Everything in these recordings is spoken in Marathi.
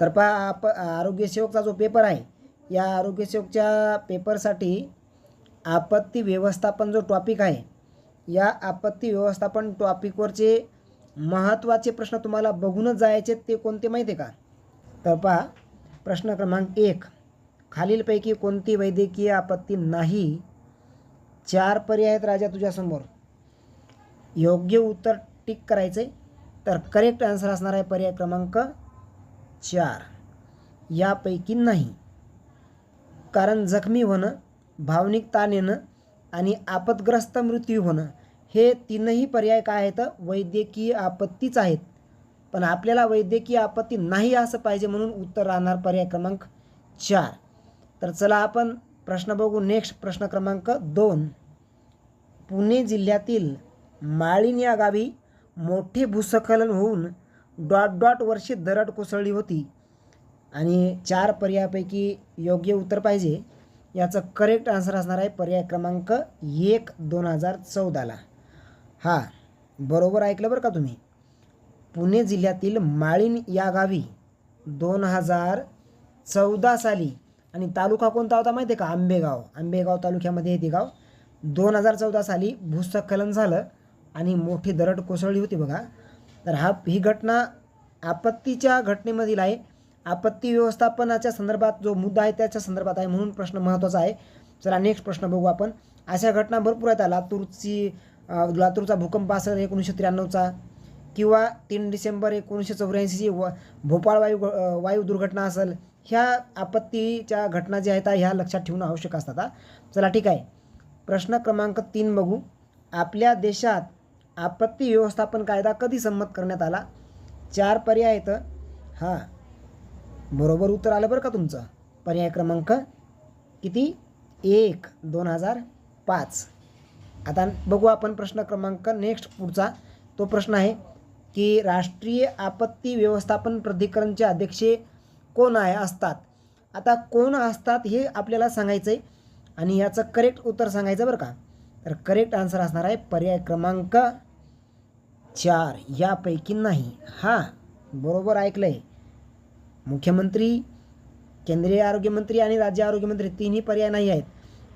तर पहा आप आरोग्यसेवकचा जो पेपर आहे या आरोग्यसेवकच्या पेपरसाठी आपत्ती व्यवस्थापन जो टॉपिक आहे या आपत्ती व्यवस्थापन टॉपिकवरचे महत्त्वाचे प्रश्न तुम्हाला बघूनच जायचे ते कोणते माहिती आहे का? तर पहा प्रश्न क्रमांक एक खालीलपैकी कोणती वैद्यकीय आपत्ती नाही? चार पर्याय आहेत राजा तुझ्यासमोर. योग्य उत्तर टिक करायचं आहे तर करेक्ट आन्सर असणार आहे पर्याय क्रमांक चार. यापैकी नाही. कारण जखमी होणं भावनिक ताण येणं आणि आपतग्रस्त मृत्यू होणं हे तीनही पर्याय काय आहेत? वैद्यकीय आपत्तीच आहेत. पण आपल्याला वैद्यकीय आपत्ती नाही असं पाहिजे म्हणून उत्तर राहणार पर्याय क्रमांक चार. तर चला आपण प्रश्न बघू नेक्स्ट प्रश्न क्रमांक दोन. पुणे जिल्ह्यातील माळीन या गावी मोठे भूस्खलन होऊन डॉट डॉट वर्षी दरड कोसळली होती. आणि चार पर्यायापैकी योग्य उत्तर पाहिजे. याचं करेक्ट आन्सर असणार आहे पर्याय क्रमांक एक दोन हजार चौदाला. हां बरोबर ऐकलं बरं का तुम्ही? पुणे जिल्ह्यातील माळीण या गावी दोन हजार चौदा साली आणि तालुका कोणता होता माहिती आहे का? आंबेगाव. आंबेगाव तालुक्यामध्ये येते गाव दोन हजार चौदा साली भूस्खलन झालं आणि मोठी दरड कोसळली होती बघा. तर हा ही घटना आपत्तीच्या घटनेमधील आहे. आपत्ती व्यवस्थापनाच्या संदर्भात जो मुद्दा आहे त्याच्या संदर्भात आहे म्हणून प्रश्न महत्त्वाचा आहे. चला नेक्स्ट प्रश्न बघू आपण. अशा घटना भरपूर आहेत. लातूरची लातूरचा भूकंप असेल एकोणीसशे त्र्याण्णवचा किंवा तीन डिसेंबर एकोणीसशे चौऱ्याऐंशीची व भोपाळ वायू वायू दुर्घटना असेल ह्या आपत्तीच्या घटना ज्या आहेत ह्या लक्षात ठेवणं आवश्यक असतात चला ठीक आहे. प्रश्न क्रमांक तीन बघू. आपल्या देशात आपत्ती व्यवस्थापन कायदा कधी संमत करण्यात आला? चार पर्याय आहेत. हां. बरोबर उत्तर आलं बरं का तुमचं? पर्याय क्रमांक किती? एक दोन हजार पाच. आता बघू आपण प्रश्न क्रमांक नेक्स्ट पुढचा. तो प्रश्न आहे की राष्ट्रीय आपत्ती व्यवस्थापन प्राधिकरणचे अध्यक्ष कोण आहे? असतात. आता कोण असतात हे आपल्याला सांगायचं आहे आणि याचं करेक्ट उत्तर सांगायचं बरं का? तर करेक्ट आन्सर असणार आहे पर्याय क्रमांक चार यापैकी नाही. हां बरोबर ऐकलं आहे मुख्यमंत्री केंद्रीय आरोग्यमंत्री आणि राज्य आरोग्यमंत्री तिन्ही पर्याय नाही आहेत.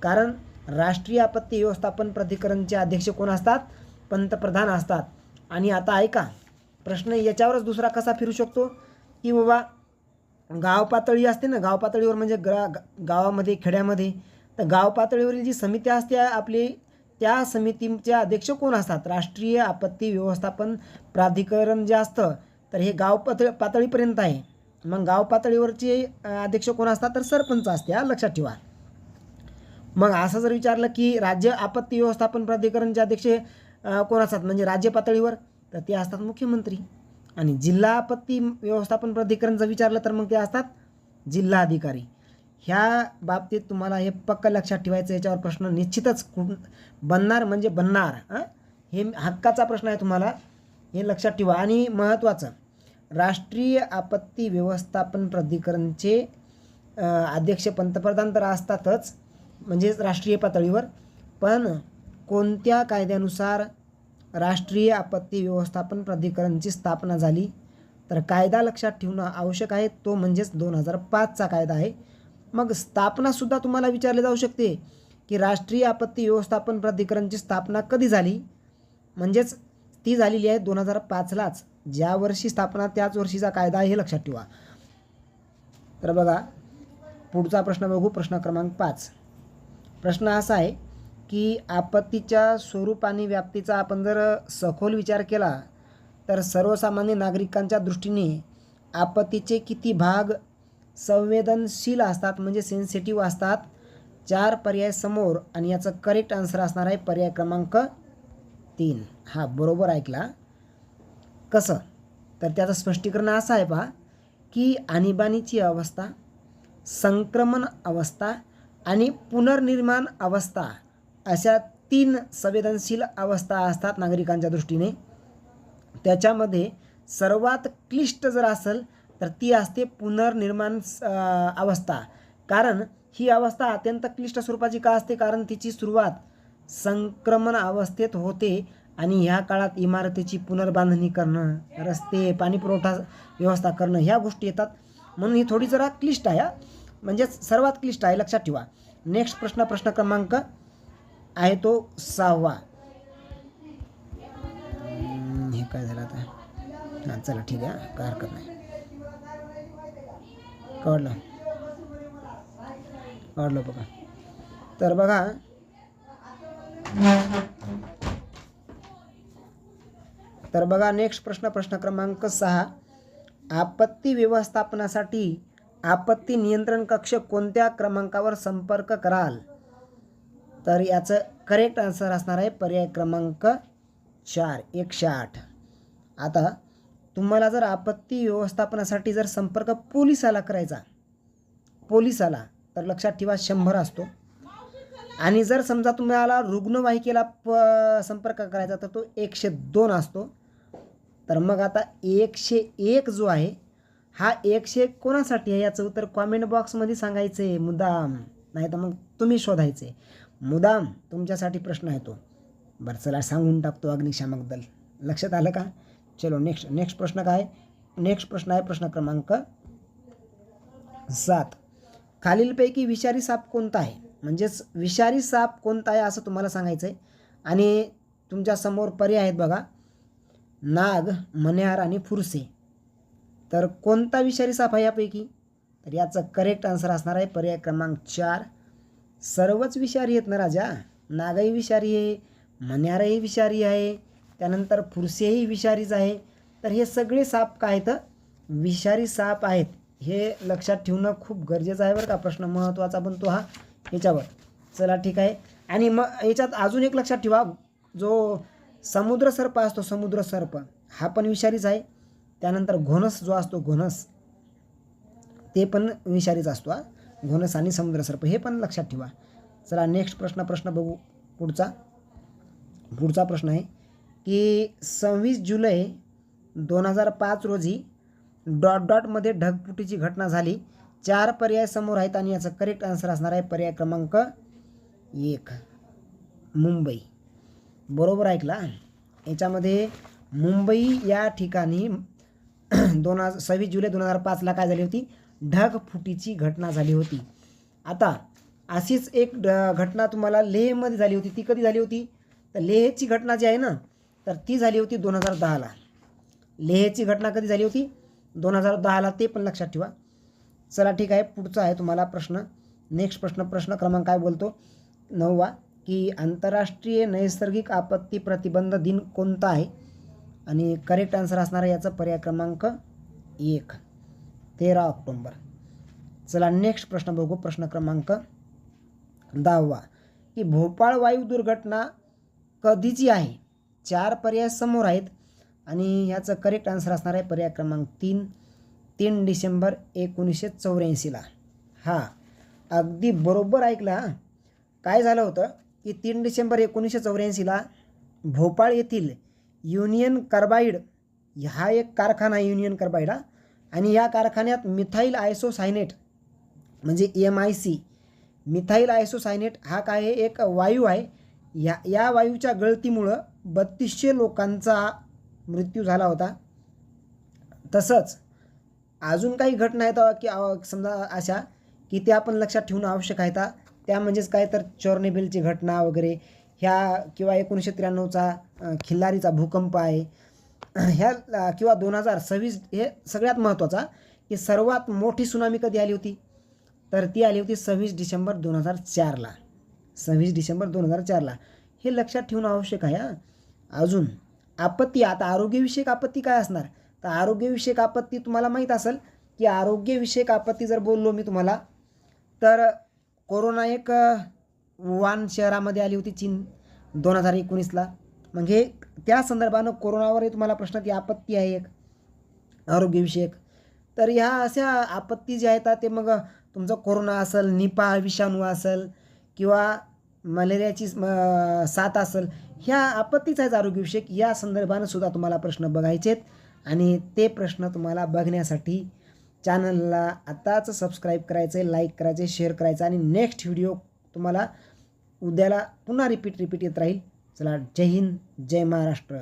कारण राष्ट्रीय आपत्ती व्यवस्थापन प्राधिकरणचे अध्यक्ष कोण असतात? पंतप्रधान असतात. आणि आता ऐका प्रश्न याच्यावरच दुसरा कसा फिरू शकतो? की बाबा गाव पातळी असते ना गाव पातळीवर म्हणजे ग्रा गावामध्ये खेड्यामध्ये तर गाव पातळीवरील जी समित्या असते आपली त्या समितीचे अध्यक्ष कोण असतात? राष्ट्रीय आपत्ती व्यवस्थापन प्राधिकरण जे असतं तर हे गाव पातळी पातळीपर्यंत आहे. मग गाव पातळीवरचे अध्यक्ष कोण असतात? तर सरपंच असते हा लक्षात ठेवा. मग असं जर विचारलं की राज्य आपत्ती व्यवस्थापन प्राधिकरणचे अध्यक्ष कोण असतात? म्हणजे राज्य पातळीवर तर ते असतात मुख्यमंत्री. आणि जिल्हा आपत्ती व्यवस्थापन प्राधिकरण जर विचारलं तर मग ते असतात जिल्हा अधिकारी ह्या बाबतीत तुम्हाला हे पक्क लक्षात ठेवायचं याच्यावर प्रश्न निश्चितच कुठ बनणार म्हणजे बनणार हे? हक्काचा प्रश्न आहे तुम्हाला हे लक्षात ठेवा. आणि महत्त्वाचं राष्ट्रीय आपत्ती व्यवस्थापन प्राधिकरणचे अध्यक्ष पंतप्रधान तर असतातच म्हणजेच राष्ट्रीय पातळीवर पण कोणत्या कायद्यानुसार राष्ट्रीय आपत्ती व्यवस्थापन प्राधिकरणची स्थापना झाली? तर कायदा लक्षात ठेवणं आवश्यक आहे. तो म्हणजेच दोन हजार पाचचा कायदा आहे. मग स्थापनासुद्धा तुम्हाला विचारले जाऊ शकते की राष्ट्रीय आपत्ती व्यवस्थापन प्राधिकरणची स्थापना कधी झाली? म्हणजेच ती झालेली आहे दोन हजार पाचलाच. ज्या वर्षी स्थापना त्याच वर्षीचा कायदा आहे हे लक्षात ठेवा. तर बघा पुढचा प्रश्न बघू प्रश्न क्रमांक पाच. प्रश्न असा आहे की आपत्तीच्या स्वरूप आणि व्याप्तीचा आपण जर सखोल विचार केला तर सर्वसामान्य नागरिकांच्या दृष्टीने आपत्तीचे किती भाग संवेदनशील असतात म्हणजे सेन्सिटिव्ह असतात. चार पर्याय समोर आणि याचं करेक्ट आन्सर असणार आहे पर्याय क्रमांक तीन. हा बरोबर ऐकला. कसं? तर त्याचं स्पष्टीकरण असं आहे पहा की आणीबाणीची अवस्था संक्रमण अवस्था आणि पुनर्निर्माण अवस्था अशा तीन संवेदनशील अवस्था असतात नागरिकांच्या दृष्टीने. त्याच्यामध्ये सर्वात क्लिष्ट जर असेल तर ती असते पुनर्निर्माण स- अवस्था. कारण ही अवस्था अत्यंत क्लिष्ट स्वरूपाची का असते? कारण तिची सुरुवात संक्रमण अवस्थेत होते आणि ह्या काळात इमारतीची पुनर्बांधणी करणं रस्ते पाणीपुरवठा व्यवस्था करणं ह्या गोष्टी येतात. म्हणून ही थोडी जरा क्लिष्ट आहे म्हणजेच सर्वात क्लिष्ट आहे लक्षात ठेवा. नेक्स्ट प्रश्न प्रश्न क्रमांक आहे तो सहावा. हे काय झालं आता? हां चला ठीक आहे काय हरकत नाही. कळलं कळलं बघा. तर बघा. तर बघा नेक्स्ट प्रश्न प्रश्न क्रमांक सहा. आपत्ती व्यवस्थापनासाठी आपत्ती नियंत्रण कक्ष कोणत्या क्रमांकावर संपर्क कराल? तर याचं करेक्ट आन्सर असणार आहे पर्याय क्रमांक चार एकशे आठ. आता तुम्हाला जर आपत्ती व्यवस्थापनासाठी जर संपर्क पोलिसाला करायचा पोलिसाला तर लक्षात ठेवा शंभर असतो. आणि जर समजा तुम्हाला रुग्णवाहिकेला प संपर्क करायचा तर तो एकशे दोन असतो. तर मग आता एकशे एक जो आहे हा एकशे एक कोणासाठी आहे याचं उत्तर कॉमेंट बॉक्समध्ये सांगायचं आहे मुदाम नाही तर मग तुम्ही शोधायचे मुदाम तुमच्यासाठी प्रश्न आहे तो. बरं चला सांगून टाकतो अग्निशामक दल. लक्षात आलं का? चलो नेक्स्ट नेक्स्ट प्रश्न काय नेक्स्ट प्रश्न आहे प्रश्न क्रमांक सात. खालीलपैकी विषारी साप कोणता आहे? म्हणजेच विषारी साप कोणता आहे असं तुम्हाला सांगायचं आहे आणि तुमच्यासमोर पर्याय आहेत बघा. नाग मन्यार आणि फुरसे. तर कोणता विषारी साप आहे यापैकी? तर याचं करेक्ट आन्सर असणार आहे पर्याय क्रमांक चार. सर्वच विषारी आहेत ना राजा? नागही विषारी आहे मन्यारही विषारी आहे त्यानंतर फुरसेही विषारीच आहे. तर हे सगळे साप काय आहेत? विषारी साप आहेत. हे लक्षात ठेवणं खूप गरजेचं आहे बरं का. प्रश्न महत्त्वाचा बनतो हा. याच्यावर. चला ठीक आहे. आणि मग याच्यात अजून एक लक्षात ठेवा. जो समुद्र सर्प असतो समुद्र सर्प हा पण विषारीच आहे. त्यानंतर घोणस जो असतो घोणस ते पण विषारीच असतो हा. घोणस आणि समुद्र सर्प हे पण लक्षात ठेवा. चला नेक्स्ट प्रश्न प्रश्न बघू. पुढचा. पुढचा प्रश्न आहे. की सव्वीस जुलै दोन हजार पाच रोजी डॉट डॉटमध्ये ढगफुटीची घटना झाली. चार पर्याय समोर आहेत आणि याचा करेक्ट आन्सर असणार आहे पर्याय क्रमांक एक मुंबई. बरोबर ऐकला याच्यामध्ये मुंबई या ठिकाणी दोन हजार सव्वीस जुलै दोन हजार पाचला काय झाली होती? ढगफुटीची घटना झाली होती. आता अशीच एक ड- घटना तुम्हाला लेहमध्ये झाली होती. ती कधी झाली होती? तर लेहची घटना जी आहे ना तर ती झाली होती दोन हजार दहाला. लेहची घटना कधी झाली होती? दोन हजार दहाला ते पण लक्षात ठेवा. चला ठीक आहे पुढचा आहे तुम्हाला प्रश्न. नेक्स्ट प्रश्न प्रश्न क्रमांक काय बोलतो? नववा की आंतरराष्ट्रीय नैसर्गिक आपत्ती प्रतिबंध दिन कोणता आहे? आणि करेक्ट आन्सर असणार आहे याचा पर्याय क्रमांक एक तेरा ऑक्टोंबर. चला नेक्स्ट प्रश्न बघू प्रश्न क्रमांक दहावा. की भोपाळ वायू दुर्घटना कधीची आहे? चार पर्याय समोर आहेत आणि याचं करेक्ट आन्सर असणार आहे पर्याय क्रमांक तीन. तीन डिसेंबर एकोणीसशे चौऱ्याऐंशीला. हां अगदी बरोबर ऐकला काय झालं होतं? की तीन डिसेंबर एकोणीसशे चौऱ्याऐंशीला भोपाळ येथील युनियन कार्बाईड हा एक कारखाना आहे युनियन कार्बाईड हा. आणि या कारखान्यात मिथाईल आयसोसायनेट म्हणजे M I C methyl isocyanate हा काय आहे? एक वायू आहे. या या वायूच्या गळतीमुळं बत्तीसशे लोकांचा मृत्यू झाला होता. तसंच अजून काही घटना आहेत की समजा अशा की त्या आपण लक्षात ठेवणं आवश्यक आहेत हा. त्या म्हणजेच काय तर चॉर्नेबिलची घटना वगैरे ह्या किंवा एकोणीसशे त्र्याण्णवचा खिल्लारीचा भूकंप आहे. ह्या किंवा दोन हजार सव्वीस हे सगळ्यात महत्त्वाचा की सर्वात मोठी सुनामी कधी आली होती? तर ती आली होती सव्वीस डिसेंबर दोन हजार चारला. सव्वीस डिसेंबर दोन हजार चारला. हे लक्षात ठेवणं आवश्यक आहे हां. अजून आपत्ती आता आरोग्यविषयक आपत्ती काय असणार? तर आरोग्यविषयक आपत्ती तुम्हाला माहीत असेल की आरोग्यविषयक आपत्ती जर बोललो मी तुम्हाला तर कोरोना एक वुहान शहरामध्ये आली होती चीन दोन हजार एकोणीसला. मग हे त्या संदर्भानं कोरोनावरही तुम्हाला प्रश्न ती आपत्ती आहे एक आरोग्यविषयक. तर ह्या अशा आपत्ती ज्या आहेत ते मग तुमचं कोरोना असेल निपा विषाणू असेल किंवा मलेरियाची साथ असेल ह्या आपत्तीच आहेत आरोग्यविषयक या संदर्भानं सुद्धा तुम्हाला प्रश्न बघायचे आहेत आणि ते प्रश्न तुम्हाला बघण्यासाठी चॅनलला आताच सबस्क्राईब करायचं आहे लाईक करायचं आहे शेअर करायचं आणि नेक्स्ट व्हिडिओ तुम्हाला उद्याला पुन्हा रिपीट रिपीट येत राहील. चला जय हिंद जय महाराष्ट्र.